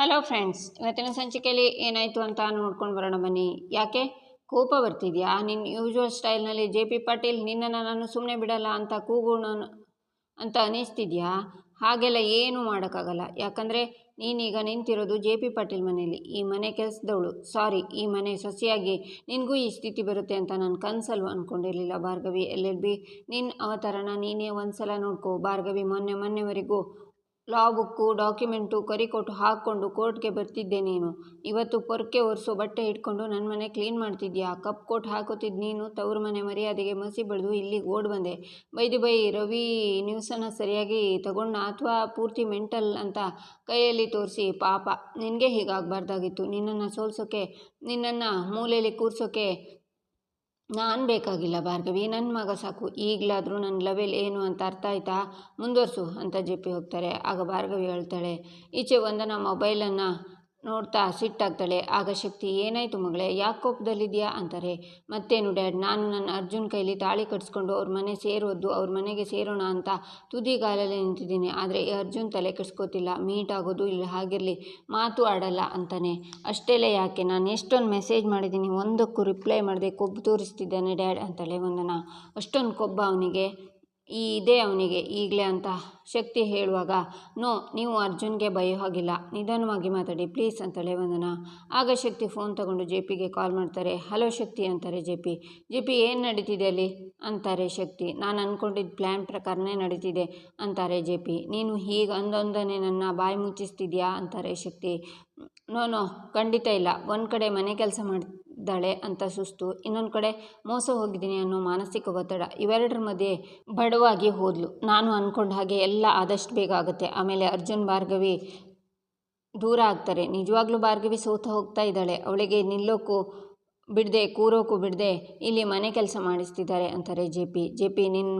Hello friends ಇವತ್ತಿನ ಸಂಚಿಕೆಯಲ್ಲಿ ಏನಾಯಿತು ಅಂತ ನೋಡ್ಕೊಂಡು ಬರೋಣ ಬನ್ನಿ. ಯಾಕೆ? ಕೋಪ ಬರ್ತಿದೆಯಾ? ನಿನ್ನ ಯೂಶುವಲ್ ಸ್ಟೈಲ್ನಲ್ಲಿ ಜೆ ಪಿ ಪಾಟೀಲ್ ನಿನ್ನನ್ನು ನಾನು ಸುಮ್ಮನೆ ಬಿಡಲ್ಲ ಅಂತ ಕೂಗೋಣ ಅಂತ ಅನಿಸ್ತಿದ್ಯಾ ಹಾಗೆಲ್ಲ ಏನೂ ಮಾಡೋಕ್ಕಾಗಲ್ಲ. ಯಾಕಂದರೆ ನೀನೀಗ ನಿಂತಿರೋದು ಜೆ ಪಿ ಪಾಟೀಲ್ ಮನೆಯಲ್ಲಿ. ಈ ಮನೆ ಕೆಲಸದವಳು. ಸಾರಿ ಈ ಮನೆ ಸೊಸೆಯಾಗಿ ನಿನಗೂ ಈ ಸ್ಥಿತಿ ಬರುತ್ತೆ ಅಂತ ನಾನು ಕನಸಲ್ವ ಅಂದ್ಕೊಂಡಿರಲಿಲ್ಲ ಭಾರ್ಗವಿ. ಎಲ್ಲೆಲ್ಲಿ ಎಲ್ ಬಿ ನಿನ್ನ ಅವತಾರನ ನೀನೇ ಒಂದು ಸಲ ನೋಡ್ಕೋ. ಭಾರ್ಗವಿ, ಮೊನ್ನೆ ಮೊನ್ನೆವರೆಗೂ ಲಾ ಬುಕ್ಕು ಡಾಕ್ಯುಮೆಂಟು ಕರಿಕೊಟ್ಟು ಹಾಕ್ಕೊಂಡು ಕೋರ್ಟ್ಗೆ ಬರ್ತಿದ್ದೆ ನೀನು. ಇವತ್ತು ಪೊರ್ಕೆ ಒರೆಸೋ, ಬಟ್ಟೆ ಇಟ್ಕೊಂಡು ನನ್ನ ಮನೆ ಕ್ಲೀನ್ ಮಾಡ್ತಿದ್ಯಾ? ಕಪ್ ಕೋಟ್ ಹಾಕೋತಿದ್ದು ನೀನು? ತವ್ರ ಮನೆ ಮರ್ಯಾದೆಗೆ ಮಸಿ ಬೆಳೆದು ಇಲ್ಲಿಗೆ ಓಡ್ ಬಂದೆ. ಬೈದು ಬೈ, ರವಿ ನ್ಯೂಸನ್ನು ಸರಿಯಾಗಿ ತಗೊಂಡ ಅಥವಾ ಪೂರ್ತಿ ಮೆಂಟಲ್ ಅಂತ ಕೈಯಲ್ಲಿ ತೋರಿಸಿ, ಪಾಪ. ನಿನಗೆ ಹೀಗಾಗಬಾರ್ದಾಗಿತ್ತು. ನಿನ್ನನ್ನು ಸೋಲ್ಸೋಕ್ಕೆ ನಿನ್ನನ್ನು ಮೂಲೆಯಲ್ಲಿ ಕೂರ್ಸೋಕ್ಕೆ ನಾನು ಬೇಕಾಗಿಲ್ಲ ಭಾರ್ಗವಿ ನನ್ನ ಮಗ ಸಾಕು. ಈಗಲಾದರೂ ನನ್ನ ಲೆವೆಲ್ ಏನು ಅಂತ ಅರ್ಥ ಆಯ್ತಾ? ಮುಂದುವರ್ಸು ಅಂತ ಜಿಪ್ಪಿ ಹೋಗ್ತಾರೆ. ಆಗ ಭಾರ್ಗವಿ ಹೇಳ್ತಾಳೆ, ಈಚೆ ವಂದನಾ ಮೊಬೈಲನ್ನು ನೋಡ್ತಾ ಸಿಟ್ಟಾಗ್ತಾಳೆ. ಆಗ ಶಕ್ತಿ, ಏನಾಯಿತು ಮಗಳೇ, ಯಾಕೆ ಕೋಪದಲ್ಲಿದೆಯಾ ಅಂತಾರೆ. ಮತ್ತೇನು ಡ್ಯಾಡ್, ನಾನು ನನ್ನ ಅರ್ಜುನ್ ಕೈಲಿ ತಾಳಿ ಕಟ್ಸ್ಕೊಂಡು ಅವ್ರ ಮನೆ ಸೇರೋದು ಅವ್ರ ಮನೆಗೆ ಸೇರೋಣ ಅಂತ ತುದಿಗಾಲಲ್ಲಿ ನಿಂತಿದ್ದೀನಿ. ಆದರೆ ಈ ಅರ್ಜುನ್ ತಲೆ ಕೆಡ್ಸ್ಕೋತಿಲ್ಲ. ಮೀಟ್ ಆಗೋದು ಇಲ್ಲ, ಹಾಗಿರಲಿ. ಮಾತು ಆಡಲ್ಲ, ಅಂತಾನೆ. ಅಷ್ಟೆಲ್ಲ ಯಾಕೆ? ನಾನು ಎಷ್ಟೊಂದು ಮೆಸೇಜ್ ಮಾಡಿದ್ದೀನಿ, ಒಂದಕ್ಕೂ ರಿಪ್ಲೈ ಮಾಡಿದೆ ಕೊಬ್ಬು ತೋರಿಸ್ತಿದ್ದಾನೆ ಡ್ಯಾಡ್, ಅಂತಾಳೆ ವಂದನ. ಅಷ್ಟೊಂದು ಕೊಬ್ಬ ಅವನಿಗೆ? ಈ ಇದೆ ಅವನಿಗೆ ಈಗಲೇ ಅಂತ ಶಕ್ತಿ ಹೇಳುವಾಗ, ನೋ, ನೀವು ಅರ್ಜುನ್ಗೆ ಭಯ ಹಾಗಿಲ್ಲ. ನಿಧಾನವಾಗಿ ಮಾತಾಡಿ, ಪ್ಲೀಸ್ ಅಂತಾಳೆ ವಂದನ. ಆಗ ಶಕ್ತಿ ಫೋನ್ ತಗೊಂಡು ಜೆ ಪಿಗೆ ಕಾಲ್ ಮಾಡ್ತಾರೆ. ಹಲೋ ಶಕ್ತಿ, ಅಂತಾರೆ ಜೆ ಪಿ. ಜೆ ಪಿ, ಏನು ನಡೀತಿದೆ ಅಲ್ಲಿ? ಅಂತಾರೆ ಶಕ್ತಿ. ನಾನು ಅಂದ್ಕೊಂಡಿದ್ದ ಪ್ಲ್ಯಾನ್ ಪ್ರಕಾರನೇ ನಡೀತಿದೆ, ಅಂತಾರೆ ಜೆ ಪಿ. ನೀನು ಹೀಗೆ ಅಂದೊಂದನೆ ನನ್ನ ಬಾಯಿ ಮುಚ್ಚಿಸ್ತಿದ್ಯಾ? ಅಂತಾರೆ ಶಕ್ತಿ. ನೋ ನೋ, ಖಂಡಿತ ಇಲ್ಲ. ಒಂದು ಕಡೆ ಮನೆ ಕೆಲಸ ಮಾಡಿದ್ದಾಳೆ ಅಂತ ಸುಸ್ತು. ಇನ್ನೊಂದು ಕಡೆ ಮೋಸ ಹೋಗಿದ್ದೀನಿ ಅನ್ನೋ ಮಾನಸಿಕ ಒತ್ತಡ ಇವೆರಡರ ಮಧ್ಯೆ ಬಡವಾಗಿ ಹೋದ್ಲು. ನಾನು ಅಂದ್ಕೊಂಡ ಹಾಗೆ ಎಲ್ಲ ಆದಷ್ಟು ಬೇಗ ಆಗುತ್ತೆ. ಆಮೇಲೆ ಅರ್ಜುನ್, ಭಾರ್ಗವಿ ದೂರ ಆಗ್ತಾರೆ. ನಿಜವಾಗ್ಲೂ ಭಾರ್ಗವಿ ಸೋತ ಹೋಗ್ತಾ ಇದ್ದಾಳೆ. ಅವಳಿಗೆ ನಿಲ್ಲೋಕ್ಕೂ ಬಿಡದೆ ಕೂರೋಕ್ಕೂ ಬಿಡದೆ, ಇಲ್ಲಿ ಮನೆ ಕೆಲಸ ಮಾಡಿಸ್ತಿದ್ದಾರೆ ಅಂತಾರೆ ಜೆ ಪಿ. ಜೆ ಪಿ ನಿನ್ನ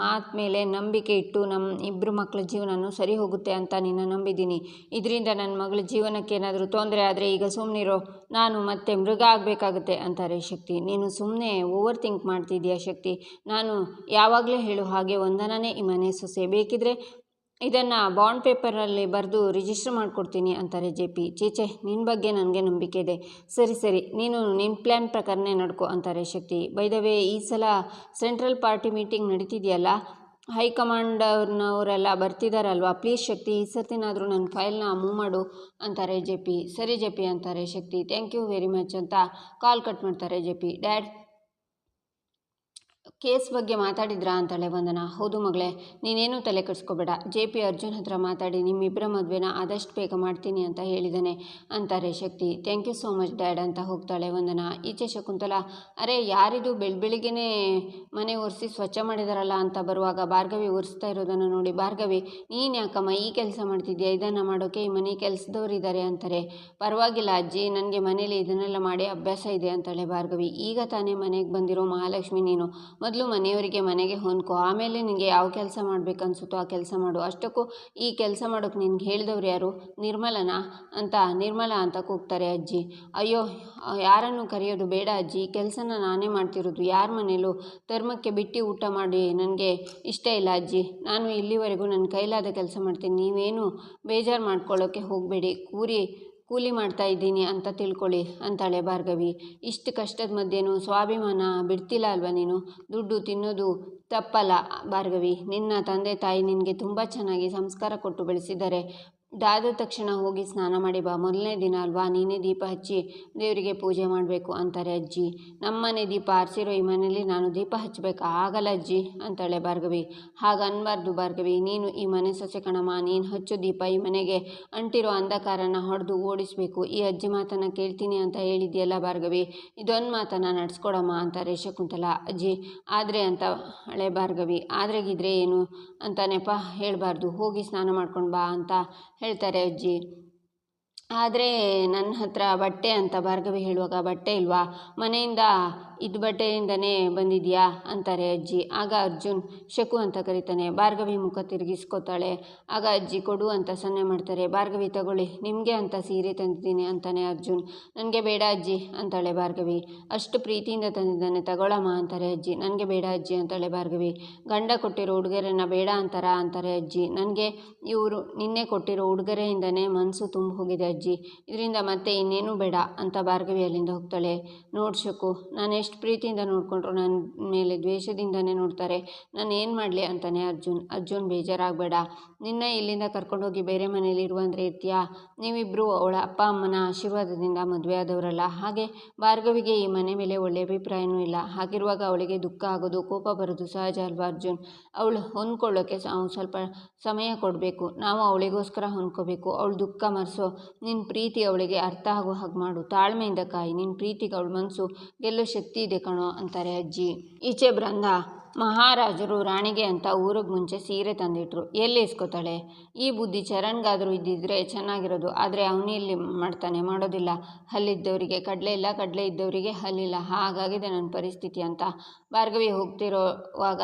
ಮಾತು ಮೇಲೆ ನಂಬಿಕೆ ಇಟ್ಟು ನಮ್ಮ ಇಬ್ಬರು ಮಕ್ಕಳ ಜೀವನನೂ ಸರಿ ಹೋಗುತ್ತೆ ಅಂತ ನಿನ್ನ ನಂಬಿದ್ದೀನಿ. ಇದರಿಂದ ನನ್ನ ಮಗಳ ಜೀವನಕ್ಕೆ ಏನಾದರೂ ತೊಂದರೆ ಆದರೆ ಈಗ ಸುಮ್ಮನಿರೋ ನಾನು ಮತ್ತೆ ಮೃಗ ಆಗಬೇಕಾಗುತ್ತೆ ಅಂತಾರೆ ಶಕ್ತಿ. ನೀನು ಸುಮ್ಮನೆ ಓವರ್ ಥಿಂಕ್ ಮಾಡ್ತಿದ್ದೀಯಾ ಶಕ್ತಿ? ನಾನು ಯಾವಾಗಲೇ ಹೇಳು ಹಾಗೆ ಒಂದನೇ ಈ ಮನೆ ಸೊಸೆ. ಬೇಕಿದ್ರೆ ಇದನ್ನು ಬಾಂಡ್ ಪೇಪರಲ್ಲಿ ಬರೆದು ರಿಜಿಸ್ಟರ್ ಮಾಡಿಕೊಡ್ತೀನಿ ಅಂತಾರೆ ಜೆ ಪಿ. ಚೇಚೆ ನಿನ್ನ ಬಗ್ಗೆ ನನಗೆ ನಂಬಿಕೆ ಇದೆ. ಸರಿ ಸರಿ, ನೀನು ನಿನ್ನ ಪ್ಲ್ಯಾನ್ ಪ್ರಕಾರನೇ ನಡ್ಕೊ ಅಂತಾರೆ ಶಕ್ತಿ. ಬೈದವೇ ಈ ಸಲ ಸೆಂಟ್ರಲ್ ಪಾರ್ಟಿ ಮೀಟಿಂಗ್ ನಡೀತಿದೆಯಲ್ಲ? ಹೈಕಮಾಂಡವ್ರನ್ನವರೆಲ್ಲ ಬರ್ತಿದ್ದಾರಲ್ವಾ ಪ್ಲೀಸ್ ಶಕ್ತಿ, ಈ ಸರ್ತಿನಾದರೂ ನನ್ನ ಫೈಲ್ನ ಮೂವ್ ಮಾಡು ಅಂತಾರೆ ಜೆ ಪಿ. ಸರಿ ಜೆ ಪಿ ಅಂತಾರೆ Shakti. Thank you very much ಅಂತ ಕಾಲ್ ಕಟ್ ಮಾಡ್ತಾರೆ ಜೆ ಪಿ. ಡ್ಯಾಡ್ ಕೇಸ್ ಬಗ್ಗೆ ಮಾತಾಡಿದ್ರಾ ಅಂತಾಳೆ ವಂದನ. ಹೌದು ಮಗಳೇ, ನೀನೇನು ತಲೆ ಕೆಡಿಸ್ಕೋಬೇಡ. ಜೆ ಪಿ ಅರ್ಜುನ್ ಹತ್ರ ಮಾತಾಡಿ ನಿಮ್ಮಿಬ್ಬರ ಮದುವೆನ ಆದಷ್ಟು ಬೇಗ ಮಾಡ್ತೀನಿ ಅಂತ ಹೇಳಿದ್ದಾನೆ ಅಂತಾರೆ Shakti. Thank you so much dad ಅಂತ ಹೋಗ್ತಾಳೆ ವಂದನ. ಈಚೆ ಶಕುಂತಲ, ಅರೆ ಯಾರಿದು ಬೆಳ್ ಬೆಳಿಗ್ಗೆನೇ ಮನೆ ಒರೆಸಿ ಸ್ವಚ್ಛ ಮಾಡಿದಾರಲ್ಲ ಅಂತ ಬರುವಾಗ ಭಾರ್ಗವಿ ಒರೆಸ್ತಾ ಇರೋದನ್ನು ನೋಡಿ, ಭಾರ್ಗವಿ, ನೀನು ಯಾಕಮ್ಮ ಈ ಕೆಲಸ ಮಾಡ್ತಿದ್ಯಾ? ಇದನ್ನು ಮಾಡೋಕೆ ಈ ಮನೆ ಕೆಲಸದವರಿದ್ದಾರೆ ಅಂತಾರೆ. ಪರವಾಗಿಲ್ಲ ಅಜ್ಜಿ, ನನಗೆ ಮನೇಲಿ ಇದನ್ನೆಲ್ಲ ಮಾಡಿ ಅಭ್ಯಾಸ ಇದೆ ಅಂತಾಳೆ ಭಾರ್ಗವಿ. ಈಗ ತಾನೇ ಮನೆಗೆ ಬಂದಿರೋ ಮಹಾಲಕ್ಷ್ಮಿ ನೀನು. ಮನೆಯವರಿಗೆ ಮನೆಗೆ ಹೊಂದ್ಕೊ, ಆಮೇಲೆ ನಿನಗೆ ಯಾವ ಕೆಲಸ ಮಾಡಬೇಕನ್ಸುತ್ತೋ ಆ ಕೆಲಸ ಮಾಡು. ಅಷ್ಟಕ್ಕೂ ಈ ಕೆಲಸ ಮಾಡೋಕ್ಕೆ ನಿನ್ಗೆ ಹೇಳಿದವ್ರು ಯಾರು? ನಿರ್ಮಲನಾ? ಅಂತ, ನಿರ್ಮಲ ಅಂತ ಕೂಗ್ತಾರೆ ಅಜ್ಜಿ. ಅಯ್ಯೋ, ಯಾರನ್ನು ಕರೆಯೋದು ಬೇಡ ಅಜ್ಜಿ. ಕೆಲಸನ ನಾನೇ ಮಾಡ್ತಿರೋದು. ಯಾರ ಮನೇಲೂ ಧರ್ಮಕ್ಕೆ ಬಿಟ್ಟು ಊಟ ಮಾಡಿ ನನಗೆ ಇಷ್ಟ ಇಲ್ಲ ಅಜ್ಜಿ. ನಾನು ಇಲ್ಲಿವರೆಗೂ ನನ್ನ ಕೈಲಾದ ಕೆಲಸ ಮಾಡ್ತೀನಿ. ನೀವೇನು ಬೇಜಾರು ಮಾಡ್ಕೊಳ್ಳೋಕ್ಕೆ ಹೋಗಬೇಡಿ. ಕೂರಿ ಕೂಲಿ ಮಾಡ್ತಾ ಇದ್ದೀನಿ ಅಂತ ತಿಳ್ಕೊಳ್ಳಿ ಅಂತಾಳೆ ಭಾರ್ಗವಿ. ಇಷ್ಟು ಕಷ್ಟದ ಮಧ್ಯೆನೂ ಸ್ವಾಭಿಮಾನ ಬಿಡ್ತಿಲ್ಲ ಅಲ್ವಾ ನೀನು? ದುಡ್ಡು ತಿನ್ನೋದು ತಪ್ಪಲ್ಲ ಭಾರ್ಗವಿ. ನಿನ್ನ ತಂದೆ ತಾಯಿ ನಿನಗೆ ತುಂಬ ಚೆನ್ನಾಗಿ ಸಂಸ್ಕಾರ ಕೊಟ್ಟು ಬೆಳೆಸಿದ್ದಾರೆ. ದಾದ ತಕ್ಷಣ ಹೋಗಿ ಸ್ನಾನ ಮಾಡಿ ಬಾ, ಮೊದಲನೇ ದಿನ ಅಲ್ವಾ? ನೀನೇ ದೀಪ ಹಚ್ಚಿ ದೇವರಿಗೆ ಪೂಜೆ ಮಾಡಬೇಕು ಅಂತಾರೆ ಅಜ್ಜಿ. ನಮ್ಮನೆ ದೀಪ ಆರಿಸಿರೋ ಈ ಮನೆಯಲ್ಲಿ ನಾನು ದೀಪ ಹಚ್ಚಬೇಕು. ಆಗಲ್ಲ ಅಜ್ಜಿ, ಅಂತಾಳೆ ಭಾರ್ಗವಿ. ಹಾಗೆ ಅನ್ಬಾರ್ದು ಭಾರ್ಗವಿ. ನೀನು ಈ ಮನೆ ಸೊಸೆ ಕಣಮ್ಮ, ನೀನು ಹಚ್ಚು ದೀಪ ಈ ಮನೆಗೆ ಅಂಟಿರೋ ಅಂಧಕಾರನ ಹೊಡೆದು ಓಡಿಸಬೇಕು. ಈ ಅಜ್ಜಿ ಮಾತನ್ನು ಕೇಳ್ತೀನಿ ಅಂತ ಹೇಳಿದ್ಯಲ್ಲ ಭಾರ್ಗವಿ? ಇದೊಂದು ಮಾತನ್ನು ನಡೆಸ್ಕೊಡಮ್ಮ, ಅಂತಾರೆ ಶಕುಂತಲ. ಅಜ್ಜಿ, ಆದರೆ ಅಂತ ಹಳೆ ಭಾರ್ಗವಿ, ಆದ್ರೆಗಿದ್ರೆ ಏನು? ಅಂತ ನೆಪ ಹೇಳಬಾರ್ದು. ಹೋಗಿ ಸ್ನಾನ ಮಾಡ್ಕೊಂಡು ಬಾ ಅಂತ ಹೇಳ್ತಾರೆ ಅಜ್ಜಿ. ಆದರೆ ನನ್ನ ಹತ್ರ ಬಟ್ಟೆ ಅಂತ ಭಾರ್ಗವಿ ಹೇಳುವಾಗ ಬಟ್ಟೆ ಇಲ್ವಾ? ಮನೆಯಿಂದ ಇದು ಬಟ್ಟೆಯಿಂದನೇ ಬಂದಿದೆಯಾ? ಅಂತಾರೆ ಅಜ್ಜಿ. ಆಗ ಅರ್ಜುನ್ ಶಕು ಅಂತ ಕರೀತಾನೆ, ಭಾರ್ಗವಿ ಮುಖ ತಿರುಗಿಸ್ಕೊತಾಳೆ. ಆಗ ಅಜ್ಜಿ, ಕೊಡು ಅಂತ ಸನ್ನೆ ಮಾಡ್ತಾರೆ. ಭಾರ್ಗವಿ, ತಗೊಳ್ಳಿ. ನಿಮಗೆ ಅಂತ ಸೀರೆ ತಂದಿದ್ದೀನಿ ಅಂತಾನೆ ಅರ್ಜುನ್. ನನಗೆ ಬೇಡ ಅಜ್ಜಿ ಅಂತಾಳೆ ಭಾರ್ಗವಿ. ಅಷ್ಟು ಪ್ರೀತಿಯಿಂದ ತಂದಿದ್ದಾನೆ ತಗೊಳಮ್ಮ ಅಂತಾರೆ ಅಜ್ಜಿ. ನನಗೆ ಬೇಡ ಅಜ್ಜಿ ಅಂತಾಳೆ ಭಾರ್ಗವಿ. ಗಂಡ ಕೊಟ್ಟಿರೋ ಉಡುಗೊರೆನ ಬೇಡ ಅಂತಾರ? ಅಂತಾರೆ ಅಜ್ಜಿ. ನನಗೆ ಇವರು ನಿನ್ನೆ ಕೊಟ್ಟಿರೋ ಉಡುಗೊರೆಯಿಂದನೇ ಮನಸ್ಸು ತುಂಬ ಹೋಗಿದೆ ಅಜ್ಜಿ. ಇದರಿಂದ ಮತ್ತೆ ಇನ್ನೇನು ಬೇಡ ಅಂತ ಭಾರ್ಗವಿ ಅಲ್ಲಿಂದ ಹೋಗ್ತಾಳೆ. ನೋಡ್ಸಕು ನಾನೇ ನಾನು ಎಷ್ಟು ಪ್ರೀತಿಯಿಂದ ನೋಡಿಕೊಂಡ್ರು ನನ್ನ ಮೇಲೆ ದ್ವೇಷದಿಂದನೇ ನೋಡ್ತಾರೆ. ನಾನು ಏನು ಮಾಡಲಿ ಅಂತಾನೆ ಅರ್ಜುನ್. ಅರ್ಜುನ್ ಬೇಜಾರಾಗಬೇಡ. ನಿನ್ನ ಇಲ್ಲಿಂದ ಕರ್ಕೊಂಡೋಗಿ ಬೇರೆ ಮನೇಲಿ ಇರುವಂದ್ರೆ ಇರ್ತೀಯಾ? ನೀವಿಬ್ಬರು ಅವಳ ಅಪ್ಪ ಅಮ್ಮನ ಆಶೀರ್ವಾದದಿಂದ ಮದುವೆ ಆದವರಲ್ಲ. ಹಾಗೆ ಭಾರ್ಗವಿಗೆ ಈ ಮನೆ ಮೇಲೆ ಒಳ್ಳೆಯ ಅಭಿಪ್ರಾಯನೂ ಇಲ್ಲ. ಹಾಗಿರುವಾಗ ಅವಳಿಗೆ ದುಃಖ ಆಗೋದು, ಕೋಪ ಬರೋದು ಸಹಜ ಅಲ್ವಾ ಅರ್ಜುನ್? ಅವಳು ಹೊಂದ್ಕೊಳ್ಳೋಕ್ಕೆ ಸ್ವಲ್ಪ ಸಮಯ ಕೊಡಬೇಕು. ನಾವು ಅವಳಿಗೋಸ್ಕರ ಹೊಂದ್ಕೋಬೇಕು. ಅವಳು ದುಃಖ ಮರೆಸೋ. ನಿನ್ನ ಪ್ರೀತಿ ಅವಳಿಗೆ ಅರ್ಥ ಆಗೋ ಹಾಗೆ ಮಾಡು. ತಾಳ್ಮೆಯಿಂದ ಕಾಯಿ. ನಿನ್ನ ಪ್ರೀತಿಗೆ ಅವಳ ಮನಸ್ಸು ಗೆಲ್ಲೋ ಶಕ್ತಿ ಇದೆ ಕಣೋ ಅಂತಾರೆ ಅಜ್ಜಿ. ಈಚೆ ಬೃಂದ ಮಹಾರಾಜರು ರಾಣಿಗೆ ಅಂತ ಊರಿಗೆ ಮುಂಚೆ ಸೀರೆ ತಂದಿಟ್ರು. ಎಲ್ಲಿ ಇಸ್ಕೋತಾಳೆ? ಈ ಬುದ್ಧಿ ಚರಣ್ಗಾದರೂ ಇದ್ದಿದ್ರೆ ಚೆನ್ನಾಗಿರೋದು. ಆದರೆ ಅವನು ಇಲ್ಲಿ ಮಾಡ್ತಾನೆ, ಮಾಡೋದಿಲ್ಲ. ಹಲ್ಲಿದ್ದವರಿಗೆ ಕಡಲೆ ಇಲ್ಲ, ಕಡಲೆ ಇದ್ದವರಿಗೆ ಹಲ್ಲಿಲ್ಲ. ಹಾಗಾಗಿದೆ ನನ್ನ ಪರಿಸ್ಥಿತಿ ಅಂತ. ಭಾರ್ಗವಿ ಹೋಗ್ತಿರೋವಾಗ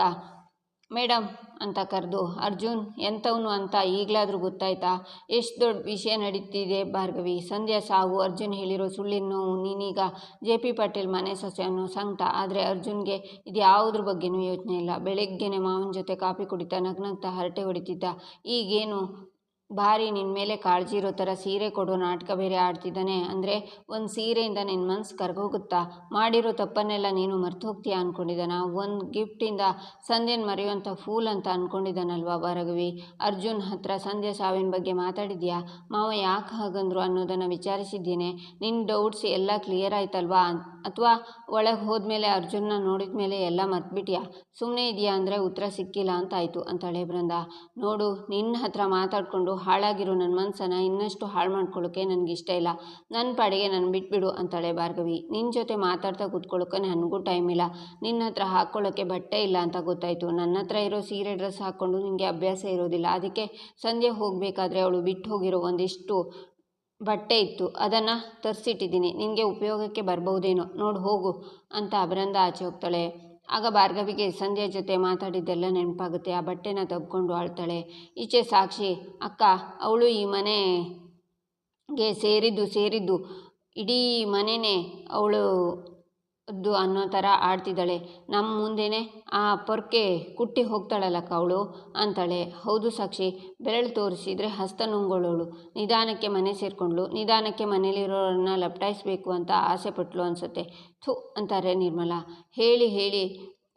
ಮೇಡಮ್ ಅಂತ ಕರೆದು, ಅರ್ಜುನ್, ಎಂಥವನು ಅಂತ ಈಗಲಾದರೂ ಗೊತ್ತಾಯ್ತಾ? ಎಷ್ಟು ದೊಡ್ಡ ವಿಷಯ ನಡೀತಿದೆ ಭಾರ್ಗವಿ. ಸಂಧ್ಯಾ ಸಾವು, ಅರ್ಜುನ್ ಹೇಳಿರೋ ಸುಳ್ಳಿನ ನೋವು, ನೀನೀಗ ಜೆ ಪಿ ಪಾಟೀಲ್ ಮನೆ ಸೊಸೆ ಅನ್ನೋ ಸಂಕಟ. ಆದರೆ ಅರ್ಜುನ್ಗೆ ಇದು ಯಾವುದ್ರ ಬಗ್ಗೆನೂ ಯೋಚನೆ ಇಲ್ಲ. ಬೆಳಗ್ಗೆನೆ ಮಾವನ ಜೊತೆ ಕಾಫಿ ಕುಡಿತಾ ನಗ್ನಗ್ತಾ ಹರಟೆ ಹೊಡಿತಿದ್ದ. ಈಗೇನು ಭಾರಿ ನಿನ್ನ ಮೇಲೆ ಕಾಳಜಿ ಇರೋ ಥರ ಸೀರೆ ಕೊಡೋ, ನಾಟಕ ಬೇರೆ ಆಡ್ತಿದ್ದಾನೆ. ಅಂದರೆ ಒಂದು ಸೀರೆಯಿಂದ ನಿನ್ನ ಮನಸ್ಸು ಕರ್ಗೋಗುತ್ತಾ? ಮಾಡಿರೋ ತಪ್ಪನ್ನೆಲ್ಲ ನೀನು ಮರ್ತು ಹೋಗ್ತೀಯಾ ಅಂದ್ಕೊಂಡಿದ್ದಾನ ಒಂದು ಗಿಫ್ಟಿಂದ ಸಂಧ್ಯನ ಮರೆಯುವಂಥ ಫೂಲ್ ಅಂತ ಅಂದ್ಕೊಂಡಿದ್ದಾನಲ್ವಾ ವರಗವಿ ಅರ್ಜುನ್ ಹತ್ರ ಸಂಧ್ಯ ಸಾವಿನ ಬಗ್ಗೆ ಮಾತಾಡಿದ್ಯಾ? ಮಾವ ಯಾಕೆ ಹಾಗಂದ್ರು ಅನ್ನೋದನ್ನು ವಿಚಾರಿಸಿದ್ದೇನೆ. ನಿನ್ನ ಡೌಟ್ಸ್ ಎಲ್ಲ ಕ್ಲಿಯರ್ ಆಯ್ತಲ್ವಾ? ಅಥವಾ ಒಳಗೆ ಹೋದ್ಮೇಲೆ ಅರ್ಜುನ್ನ ನೋಡಿದ ಮೇಲೆ ಎಲ್ಲ ಮರ್ತ್ಬಿಟ್ಯಾ? ಸುಮ್ಮನೆ ಇದೆಯಾ ಅಂದರೆ ಉತ್ತರ ಸಿಕ್ಕಿಲ್ಲ ಅಂತಾಯಿತು ಅಂತಾಳೆ ಬೃಂದ ನೋಡು ನಿನ್ನ ಹತ್ರ ಮಾತಾಡಿಕೊಂಡು ಹಾಳಾಗಿರೋ ನನ್ನ ಮನಸ್ಸನ್ನು ಇನ್ನಷ್ಟು ಹಾಳು ಮಾಡ್ಕೊಳ್ಳೋಕ್ಕೆ ನನಗೆ ಇಷ್ಟ ಇಲ್ಲ. ನನ್ನ ಪಾಡಿಗೆ ನಾನು ಬಿಟ್ಬಿಡು ಅಂತಾಳೆ ಭಾರ್ಗವಿ. ನಿನ್ನ ಜೊತೆ ಮಾತಾಡ್ತಾ ಕೂತ್ಕೊಳ್ಳೋಕೆ ನನಗೂ ಟೈಮ್ ಇಲ್ಲ. ನಿನ್ನ ಹತ್ರ ಹಾಕ್ಕೊಳ್ಳೋಕ್ಕೆ ಬಟ್ಟೆ ಇಲ್ಲ ಅಂತ ಗೊತ್ತಾಯಿತು. ನನ್ನ ಹತ್ರ ಇರೋ ಸೀರೆ, ಡ್ರೆಸ್ ಹಾಕ್ಕೊಂಡು ನಿನಗೆ ಅಭ್ಯಾಸ ಇರೋದಿಲ್ಲ. ಅದಕ್ಕೆ ಸಂಜೆ ಹೋಗಬೇಕಾದ್ರೆ ಅವಳು ಬಿಟ್ಟು ಹೋಗಿರೋ ಒಂದಿಷ್ಟು ಬಟ್ಟೆ ಇತ್ತು. ಅದನ್ನು ತರಿಸಿಟ್ಟಿದ್ದೀನಿ. ನಿನಗೆ ಉಪಯೋಗಕ್ಕೆ ಬರ್ಬೋದೇನೋ ನೋಡು ಹೋಗು ಅಂತ ಅಭಿನಂದ ಆಚೆ ಹೋಗ್ತಾಳೆ. ಆಗ ಭಾರ್ಗವಿಗೆ ಸಂಧ್ಯಾ ಜೊತೆ ಮಾತಾಡಿದ್ದೆಲ್ಲ ನೆನಪಾಗುತ್ತೆ. ಆ ಬಟ್ಟೆನ ತಬ್ಕೊಂಡು ಆಳ್ತಾಳೆ. ಈಚೆ ಸಾಕ್ಷಿ, ಅಕ್ಕ, ಅವಳು ಈ ಮನೆಗೆ ಸೇರಿದ್ದು ಸೇರಿದ್ದು, ಇಡೀ ಮನೆಯೇ ಅವಳು ಅದು ಅನ್ನೋ ಥರ ಆಡ್ತಿದ್ದಾಳೆ. ನಮ್ಮ ಮುಂದೆನೇ, ಆ ಪೊರ್ಕೆ ಕುಟ್ಟಿ ಹೋಗ್ತಾಳಲ್ಲಕ್ಕ ಅವಳು? ಅಂತಾಳೆ. ಹೌದು ಸಾಕ್ಷಿ, ಬೆರಳು ತೋರಿಸಿದ್ರೆ ಹಸ್ತ ನುಂಗೊಳ್ಳೋಳು ನಿಧಾನಕ್ಕೆ ಮನೆ ಸೇರಿಕೊಂಡ್ಳು. ನಿಧಾನಕ್ಕೆ ಮನೇಲಿರೋರನ್ನ ಲಪಟಾಯಿಸ್ಬೇಕು ಅಂತ ಆಸೆ ಪಟ್ಲು ಅನಿಸುತ್ತೆ. ಥು, ಅಂತಾರೆ ನಿರ್ಮಲಾ. ಹೇಳಿ ಹೇಳಿ,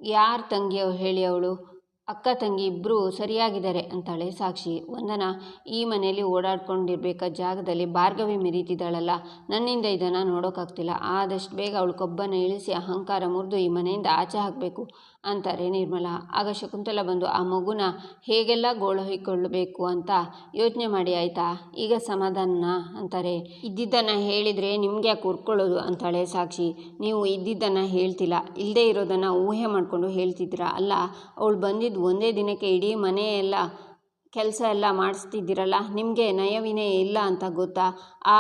ಯಾರ ತಂಗಿ ಹೇಳಿ ಅವಳು? ಅಕ್ಕ ತಂಗಿ ಇಬ್ಬರು ಸರಿಯಾಗಿದ್ದಾರೆ ಅಂತಾಳೆ ಸಾಕ್ಷಿ. ವಂದನ, ಈ ಮನೆಯಲ್ಲಿ ಓಡಾಡ್ಕೊಂಡಿರ್ಬೇಕಾದ ಜಾಗದಲ್ಲಿ ಭಾರ್ಗವಿ ಮೆರೀತಿದ್ದಾಳಲ್ಲ, ನನ್ನಿಂದ ಇದನ್ನು ನೋಡೋಕ್ಕಾಗ್ತಿಲ್ಲ ಆದಷ್ಟು ಬೇಗ ಅವಳು ಕೊಬ್ಬನ ಇಳಿಸಿ ಅಹಂಕಾರ ಮುರಿದು ಈ ಮನೆಯಿಂದ ಆಚೆ ಹಾಕಬೇಕು ಅಂತಾರೆ ನಿರ್ಮಲಾ. ಆಗ ಶಕುಂತಲ ಬಂದು, ಆ ಮಗುನ ಹೇಗೆಲ್ಲ ಗೋಳೊಯ್ಕೊಳ್ಳಬೇಕು ಅಂತ ಯೋಚನೆ ಮಾಡಿ ಆಯಿತಾ? ಈಗ ಸಮಾಧಾನ ಅಂತಾರೆ. ಇದ್ದಿದ್ದನ್ನು ಹೇಳಿದರೆ ನಿಮಗೆ ಯಾಕೆ ಉರ್ಕೊಳ್ಳೋದು ಅಂತಾಳೆ ಸಾಕ್ಷಿ. ನೀವು ಇದ್ದಿದ್ದನ್ನು ಹೇಳ್ತಿಲ್ಲ. ಇಲ್ಲದೇ ಇರೋದನ್ನು ಊಹೆ ಮಾಡಿಕೊಂಡು ಹೇಳ್ತಿದ್ದೀರಾ? ಅಲ್ಲ, ಅವಳು ಬಂದಿದ್ದು ಒಂದೇ ದಿನಕ್ಕೆ ಇಡೀ ಮನೆಯೆಲ್ಲ ಕೆಲಸ ಎಲ್ಲ ಮಾಡಿಸ್ತಿದ್ದೀರಲ್ಲ ನಿಮಗೆ ನಯವಿನಯ ಇಲ್ಲ ಅಂತ ಗೊತ್ತಾ? ಆ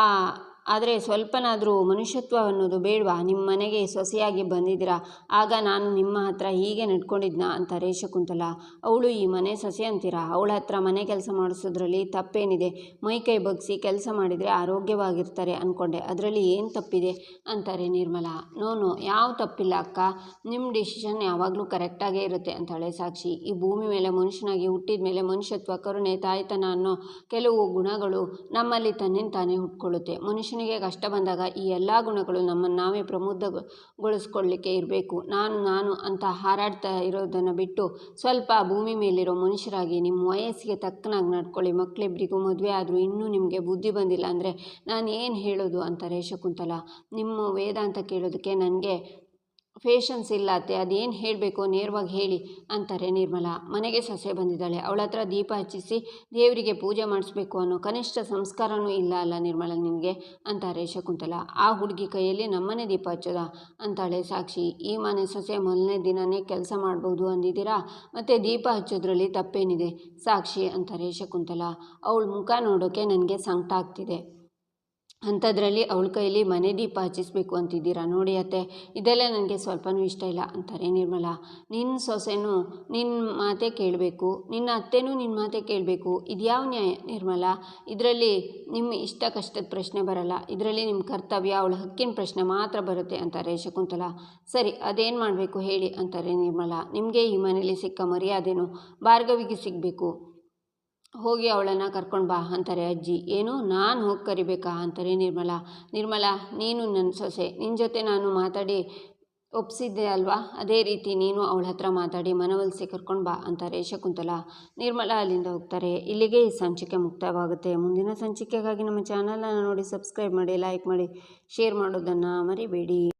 ಆದರೆ ಸ್ವಲ್ಪನಾದರೂ ಮನುಷ್ಯತ್ವ ಅನ್ನೋದು ಬೇಡವಾ? ನಿಮ್ಮ ಮನೆಗೆ ಸೊಸೆಯಾಗಿ ಬಂದಿದ್ದೀರಾ? ಆಗ ನಾನು ನಿಮ್ಮ ಹತ್ರ ಹೀಗೆ ನಡ್ಕೊಂಡಿದ್ನ ಅಂತ ರೇಷಕುಂತಲ ಅವಳು ಈ ಮನೆ ಸೊಸೆ ಅಂತೀರಾ? ಅವಳ ಹತ್ರ ಮನೆ ಕೆಲಸ ಮಾಡಿಸೋದ್ರಲ್ಲಿ ತಪ್ಪೇನಿದೆ? ಮೈ ಕೈ ಬಗ್ಸಿ ಕೆಲಸ ಮಾಡಿದರೆ ಆರೋಗ್ಯವಾಗಿರ್ತಾರೆ ಅಂದ್ಕೊಂಡೆ ಅದರಲ್ಲಿ ಏನು ತಪ್ಪಿದೆ? ಅಂತಾರೆ ನಿರ್ಮಲಾ. ನೋ ನೋ, ಯಾವ ತಪ್ಪಿಲ್ಲ ಅಕ್ಕ. ನಿಮ್ಮ ಡಿಸಿಷನ್ ಯಾವಾಗಲೂ ಕರೆಕ್ಟಾಗೇ ಇರುತ್ತೆ ಅಂತಾಳೆ ಸಾಕ್ಷಿ. ಈ ಭೂಮಿ ಮೇಲೆ ಮನುಷ್ಯನಾಗಿ ಹುಟ್ಟಿದ ಮೇಲೆ ಮನುಷ್ಯತ್ವ, ಕರುಣೆ, ತಾಯ್ತನ ಅನ್ನೋ ಕೆಲವು ಗುಣಗಳು ನಮ್ಮಲ್ಲಿ ತನ್ನಿಂದ ತಾನೇ ಹುಟ್ಕೊಳ್ಳುತ್ತೆ ಮನುಷ್ಯನಿಗೆ ಕಷ್ಟ ಬಂದಾಗ ಈ ಎಲ್ಲ ಗುಣಗಳು ನಮ್ಮನ್ನು ನಾವೇ ಪ್ರಮುದ್ಧಗೊಳಿಸ್ಕೊಳ್ಳಿಕ್ಕೆ ಇರಬೇಕು. ನಾನು ನಾನು ಅಂತ ಹಾರಾಡ್ತಾ ಇರೋದನ್ನು ಬಿಟ್ಟು ಸ್ವಲ್ಪ ಭೂಮಿ ಮೇಲಿರೋ ಮನುಷ್ಯರಾಗಿ ನಿಮ್ಮ ವಯಸ್ಸಿಗೆ ತಕ್ಕನಾಗಿ ನಡ್ಕೊಳ್ಳಿ. ಮಕ್ಕಳಿಬ್ಬರಿಗೂ ಮದುವೆ ಆದರೂ ಇನ್ನೂ ನಿಮಗೆ ಬುದ್ಧಿ ಬಂದಿಲ್ಲ ಅಂದರೆ ನಾನು ಏನು ಹೇಳೋದು ಅಂತಾರೆ ಶಕುಂತಲ. ನಿಮ್ಮ ವೇದಾಂತ ಕೇಳೋದಕ್ಕೆ ನನಗೆ ಪೇಷನ್ಸ್ ಇಲ್ಲ, ಅತ್ತೆ. ಅದೇನು ಹೇಳಬೇಕು? ನೇರವಾಗಿ ಹೇಳಿ ಅಂತಾರೆ ನಿರ್ಮಲಾ. ಮನೆಗೆ ಸೊಸೆ ಬಂದಿದ್ದಾಳೆ. ಅವಳ ಹತ್ರ ದೀಪ ಹಚ್ಚಿಸಿ ದೇವರಿಗೆ ಪೂಜೆ ಮಾಡಿಸ್ಬೇಕು ಅನ್ನೋ ಕನಿಷ್ಠ ಸಂಸ್ಕಾರನೂ ಇಲ್ಲ ಅಲ್ಲ ನಿರ್ಮಲ ನಿನಗೆ? ಅಂತಾರೆ ಶಕುಂತಲ. ಆ ಹುಡುಗಿ ಕೈಯಲ್ಲಿ ನಮ್ಮನೆ ದೀಪ ಹಚ್ಚೋದ? ಅಂತಾಳೆ ಸಾಕ್ಷಿ. ಈ ಮನೆ ಸೊಸೆ ಮೊದಲನೇ ದಿನನೇ ಕೆಲಸ ಮಾಡ್ಬೋದು ಅಂದಿದ್ದೀರಾ? ಮತ್ತು ದೀಪ ಹಚ್ಚೋದ್ರಲ್ಲಿ ತಪ್ಪೇನಿದೆ? ಸಾಕ್ಷಿ, ಅಂತಾರೆ ಶಕುಂತಲ. ಅವಳು ಮುಖ ನೋಡೋಕ್ಕೆ ನನಗೆ ಸಂಕಟ ಆಗ್ತಿದೆ. ಅಂಥದ್ರಲ್ಲಿ ಅವಳ ಕೈಯಲ್ಲಿ ಮನೆ ದೀಪ ಹಚ್ಚಿಸ್ಬೇಕು ಅಂತಿದ್ದೀರಾ? ನೋಡಿ ಅತ್ತೆ, ಇದೆಲ್ಲ ನನಗೆ ಸ್ವಲ್ಪನೂ ಇಷ್ಟ ಇಲ್ಲ ಅಂತಾರೆ ನಿರ್ಮಲ. ನಿನ್ನ ಸೊಸೆನೂ ನಿನ್ನ ಮಾತೆ ಕೇಳಬೇಕು, ನಿನ್ನ ಅತ್ತೆನೂ ನಿನ್ನ ಮಾತೆ ಕೇಳಬೇಕು. ಇದ್ಯಾವ ನ್ಯಾಯ ನಿರ್ಮಲ? ಇದರಲ್ಲಿ ನಿಮ್ಮ ಇಷ್ಟ ಕಷ್ಟದ ಪ್ರಶ್ನೆ ಬರಲ್ಲ. ಇದರಲ್ಲಿ ನಿಮ್ಮ ಕರ್ತವ್ಯ ಅವಳ ಹಕ್ಕಿನ ಪ್ರಶ್ನೆ ಮಾತ್ರ ಬರುತ್ತೆ ಅಂತಾರೆ ಶಕುಂತಲ. ಸರಿ, ಅದೇನು ಮಾಡಬೇಕು ಹೇಳಿ ಅಂತಾರೆ ನಿರ್ಮಲ. ನಿಮಗೆ ಈ ಮನೇಲಿ ಸಿಕ್ಕ ಮರ್ಯಾದೆನು ಭಾರ್ಗವಿಗೆ ಸಿಗಬೇಕು. ಹೋಗಿ ಅವಳನ್ನು ಕರ್ಕೊಂಡು ಬಾ ಅಂತಾರೆ ಅಜ್ಜಿ. ಏನು? ನಾನು ಹೋಗಿ ಕರಿಬೇಕಾ? ಅಂತಾರೆ ನಿರ್ಮಲಾ. ನಿರ್ಮಲಾ, ನೀನು ನನ್ನ ಸೊಸೆ. ನಿನ್ನ ಜೊತೆ ನಾನು ಮಾತಾಡಿ ಒಪ್ಸಿದ್ದೆ ಅಲ್ವಾ? ಅದೇ ರೀತಿ ನೀನು ಅವಳ ಹತ್ರ ಮಾತಾಡಿ ಮನವೊಲಿಸಿ ಕರ್ಕೊಂಡು ಬಾ, ಅಂತಾರೆ ಶಕುಂತಲಾ. ನಿರ್ಮಲಾ ಅಲ್ಲಿಂದ ಹೋಗ್ತಾರೆ. ಇಲ್ಲಿಗೆ ಈ ಸಂಚಿಕೆ ಮುಕ್ತಾಯವಾಗುತ್ತೆ ಮುಂದಿನ ಸಂಚಿಕೆಗಾಗಿ ನಮ್ಮ ಚಾನಲನ್ನು ನೋಡಿ, ಸಬ್ಸ್ಕ್ರೈಬ್ ಮಾಡಿ, ಲೈಕ್ ಮಾಡಿ, ಶೇರ್ ಮಾಡೋದನ್ನು ಮರಿಬೇಡಿ.